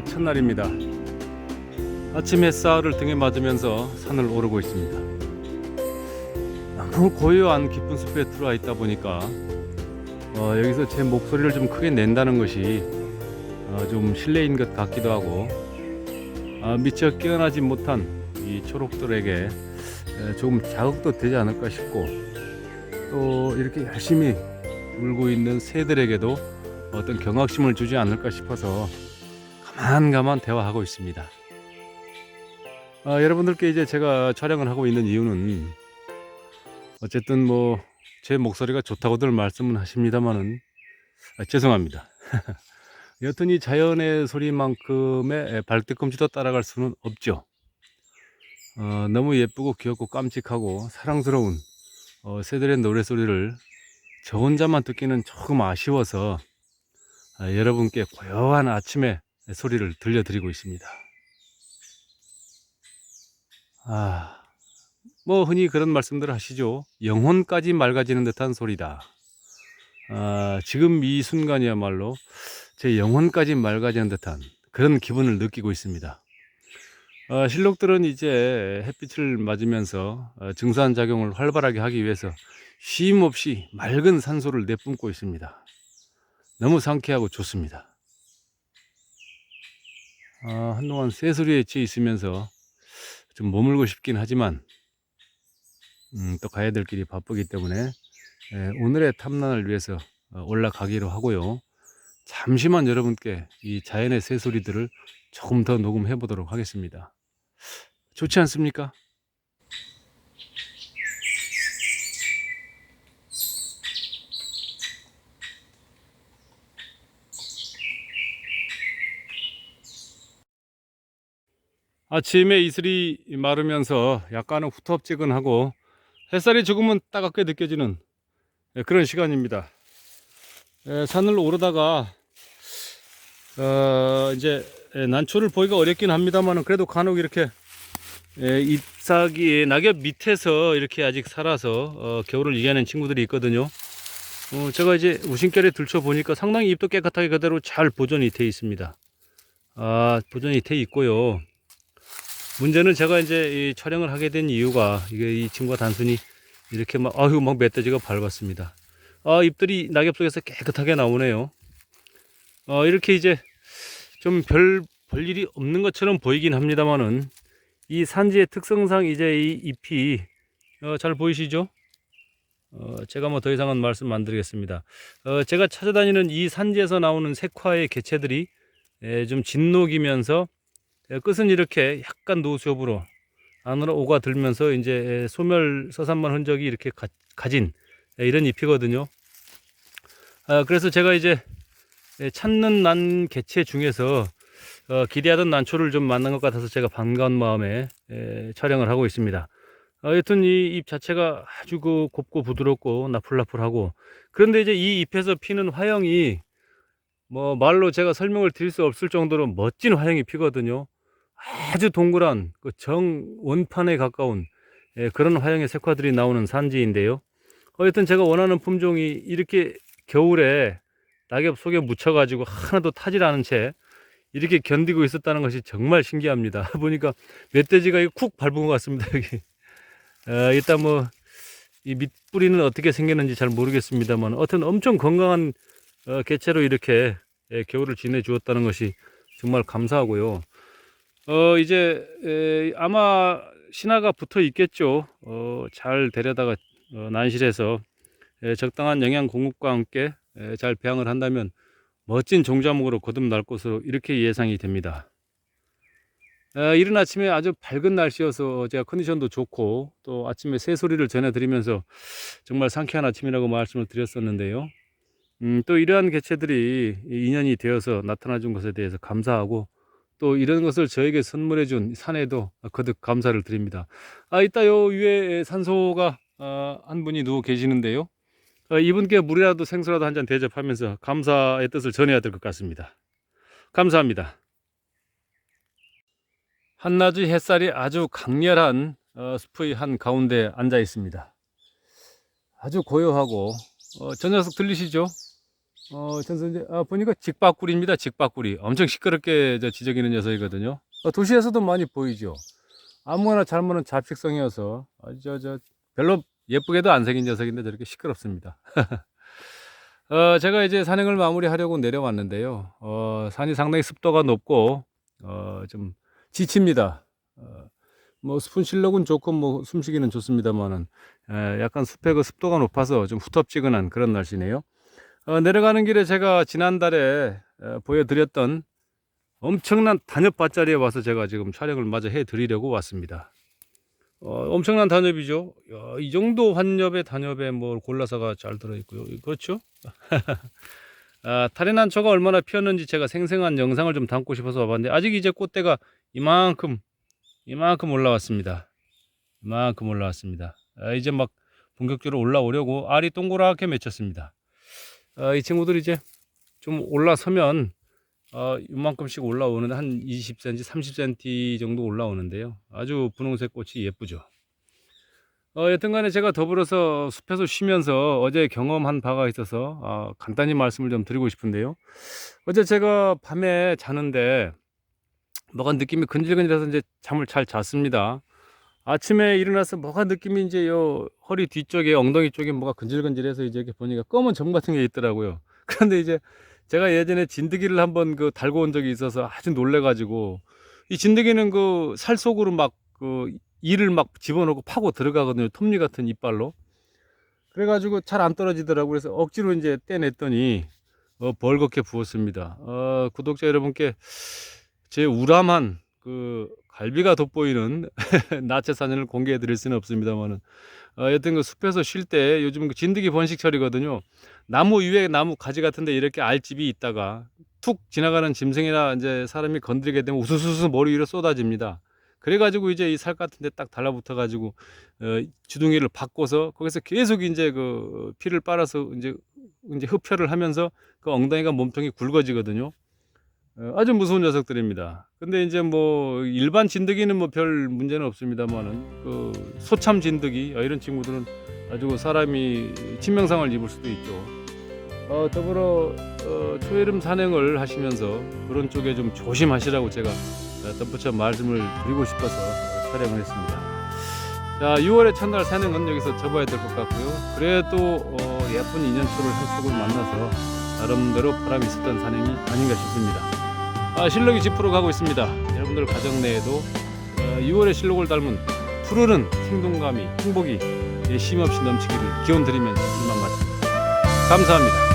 6월의 첫날입니다. 아침 햇살을 등에 맞으면서 산을 오르고 있습니다. 너무 고요한 깊은 숲에 들어와 있다 보니까 어, 여기서 제 목소리를 좀 크게 낸다는 것이 어, 좀 실례인 것 같기도 하고 아, 미처 깨어나지 못한 이 초록들에게 에, 조금 자극도 되지 않을까 싶고 또 이렇게 열심히 울고 있는 새들에게도 어떤 경각심을 주지 않을까 싶어서 가만가만 대화하고 있습니다. 아, 여러분들께 이제 제가 촬영을 하고 있는 이유는 어쨌든 뭐 제 목소리가 좋다고들 말씀은 하십니다만은 아, 죄송합니다. 여튼 이 자연의 소리만큼의 발뒤꿈치도 따라갈 수는 없죠. 어, 너무 예쁘고 귀엽고 깜찍하고 사랑스러운 어, 새들의 노래소리를 저 혼자만 듣기는 조금 아쉬워서 아, 여러분께 고요한 아침의 소리를 들려드리고 있습니다. 아, 뭐 흔히 그런 말씀들을 하시죠. 영혼까지 맑아지는 듯한 소리다. 아, 지금 이 순간이야말로 제 영혼까지 쉼까지는 듯한 그런 기분을 느끼고 있습니다. 아, 실록들은 이제 햇빛을 맞으면서 어, 증산 작용을 활발하게 하기 위해서 쉼 없이 맑은 산소를 내뿜고 있습니다. 너무 상쾌하고 좋습니다. 아, 한동안 새소리에 취해 있으면서 좀 머물고 싶긴 하지만 음, 또 가야 될 길이 바쁘기 때문에 예, 오늘의 탐난을 위해서 어, 올라가기로 하고요. 잠시만 여러분께 이 자연의 새소리들을 조금 더 녹음해 보도록 하겠습니다. 좋지 않습니까? 아침에 이슬이 마르면서 약간은 후텁지근하고 햇살이 조금은 따갑게 느껴지는 예, 그런 시간입니다. 예, 산을 오르다가 어, 이제 예, 난초를 보기가 어렵긴 합니다만 그래도 간혹 이렇게 예, 잎사귀 낙엽 밑에서 이렇게 아직 살아서 어, 겨울을 이겨낸 친구들이 있거든요. 어, 제가 이제 우신결에 들춰 보니까 상당히 잎도 깨끗하게 그대로 잘 보존이 돼 있습니다. 아, 보존이 돼 있고요. 문제는 제가 이제 이 촬영을 하게 된 이유가 이게 이 친구가 단순히 이렇게 막 아유 막 멧돼지가 밟았습니다. 아 잎들이 낙엽 속에서 깨끗하게 나오네요. 어 이렇게 이제 좀 별 볼일이 없는 것처럼 보이긴 합니다만은 이 산지의 특성상 이제 이 잎이 어, 잘 보이시죠? 어, 제가 뭐 더 이상은 말씀 안 드리겠습니다. 어, 제가 찾아다니는 이 산지에서 나오는 색화의 개체들이 에, 좀 진녹이면서 예, 끝은 이렇게 약간 노수엽으로 안으로 오가들면서 이제 소멸 서산만 흔적이 이렇게 가, 가진 예, 이런 잎이거든요. 아, 그래서 제가 이제 예, 찾는 난 개체 중에서 어, 기대하던 난초를 좀 만난 것 같아서 제가 반가운 마음에 에, 촬영을 하고 있습니다. 어, 여튼 이 잎 자체가 아주 그 곱고 부드럽고 나풀나풀하고 그런데 이제 이 잎에서 피는 화형이 뭐 말로 제가 설명을 드릴 수 없을 정도로 멋진 화형이 피거든요. 아주 동그란 그 정원판에 가까운 예, 그런 화형의 색화들이 나오는 산지인데요. 어쨌든 제가 원하는 품종이 이렇게 겨울에 낙엽 속에 묻혀가지고 하나도 타질 않은 채 이렇게 견디고 있었다는 것이 정말 신기합니다. 보니까 멧돼지가 쿡 밟은 것 같습니다. 여기 어, 일단 뭐 이 밑뿌리는 어떻게 생겼는지 잘 모르겠습니다만, 어떤 엄청 건강한 어, 개체로 이렇게 예, 겨울을 지내 주었다는 것이 정말 감사하고요. 어, 이제, 에, 아마 신화가 붙어 있겠죠. 어, 잘 데려다가 어, 난실해서 에, 적당한 영양 공급과 함께 에, 잘 배양을 한다면 멋진 종자목으로 거듭날 것으로 이렇게 예상이 됩니다. 에, 이른 아침에 아주 밝은 날씨여서 제가 컨디션도 좋고 또 아침에 새소리를 전해드리면서 정말 상쾌한 아침이라고 말씀을 드렸었는데요. 음, 또 이러한 개체들이 인연이 되어서 나타나 준 것에 대해서 감사하고 또 이런 것을 저에게 선물해 준 산에도 거듭 감사를 드립니다. 아, 이따 요 위에 산소가 어, 한 분이 누워 계시는데요. 어, 이분께 물이라도 생수라도 한 잔 대접하면서 감사의 뜻을 전해야 될 것 같습니다. 감사합니다. 한낮의 햇살이 아주 강렬한 어, 숲의 한 가운데 앉아 있습니다. 아주 고요하고 어, 저 녀석 들리시죠? 어, 전선지, 아, 보니까 직박구리입니다. 직박구리. 엄청 시끄럽게 저 지저귀는 녀석이거든요. 어, 도시에서도 많이 보이죠. 아무거나 잘 먹는 잡식성이어서, 아, 저, 저, 별로 예쁘게도 안 생긴 녀석인데 저렇게 시끄럽습니다. 어, 제가 이제 산행을 마무리하려고 내려왔는데요. 어, 산이 상당히 습도가 높고, 어, 좀 지칩니다. 어, 뭐, 숲은 실력은 좋고, 뭐, 숨쉬기는 좋습니다만은, 에, 약간 숲의 그 습도가 높아서 좀 후텁지근한 그런 날씨네요. 어, 내려가는 길에 제가 지난달에 에, 보여드렸던 엄청난 단엽밭자리에 와서 제가 지금 촬영을 마저 해드리려고 왔습니다. 어, 엄청난 단엽이죠. 야, 이 정도 환엽에 단엽에 뭘 골라서가 잘 들어있고요. 그렇죠? 아, 타리난초가 얼마나 피었는지 제가 생생한 영상을 좀 담고 싶어서 와봤는데 아직 이제 꽃대가 이만큼 이만큼 올라왔습니다. 이만큼 올라왔습니다. 아, 이제 막 본격적으로 올라오려고 알이 동그랗게 맺혔습니다. 아, 이 친구들이 이제 좀 올라서면 어, 이만큼씩 올라오는데 한 20cm, 30cm 정도 올라오는데요. 아주 분홍색 꽃이 예쁘죠. 어, 여튼간에 제가 더불어서 숲에서 쉬면서 어제 경험한 바가 있어서 아, 간단히 말씀을 좀 드리고 싶은데요. 어제 제가 밤에 자는데 뭐가 느낌이 근질근질해서 이제 잠을 잘 잤습니다. 아침에 일어나서 뭐가 느낌이 이제 요 허리 뒤쪽에 엉덩이 쪽에 뭐가 근질근질해서 이제 이렇게 보니까 검은 점 같은 게 있더라고요. 그런데 이제 제가 예전에 진드기를 한번 그 달고 온 적이 있어서 아주 놀래가지고 이 진드기는 그 살 속으로 막 그 이를 막 집어넣고 파고 들어가거든요. 톱니 같은 이빨로. 그래가지고 잘 안 떨어지더라고요. 그래서 억지로 이제 떼냈더니 어, 벌겋게 부었습니다. 어, 구독자 여러분께 제 우람한 그 갈비가 돋보이는 나체 사진을 공개해 드릴 수는 없습니다만은 어, 여튼 그 숲에서 쉴 때 요즘 그 진드기 번식철이거든요. 나무 위에 나무 가지 같은데 이렇게 알집이 있다가 툭 지나가는 짐승이나 이제 사람이 건드리게 되면 우수수수 머리 위로 쏟아집니다. 그래가지고 이제 이 살 같은데 딱 달라붙어 가지고 어, 주둥이를 바꿔서 거기서 계속 이제 그 피를 빨아서 이제 이제 흡혈을 하면서 그 엉덩이가 몸통이 굵어지거든요. 어, 아주 무서운 녀석들입니다. 근데 이제 뭐 일반 진드기는 뭐 별 문제는 없습니다만은 그 소참 진드기 어, 이런 친구들은 아주 사람이 치명상을 입을 수도 있죠. 어, 더불어 어, 초여름 산행을 하시면서 그런 쪽에 좀 조심하시라고 제가 어, 덧붙여 말씀을 드리고 싶어서 어, 촬영을 했습니다. 자, 6월의 첫날 산행은 여기서 접어야 될 것 같고요. 그래도 어, 예쁜 인연초를 한 축을 만나서 나름대로 보람이 있었던 산행이 아닌가 싶습니다. 아, 실록이 집으로 가고 있습니다. 여러분들 가정 내에도 어, 6월의 실록을 닮은 푸르른 생동감이 행복이 쉼없이 넘치기를 기원 드리면서 이만 마칩니다. 감사합니다.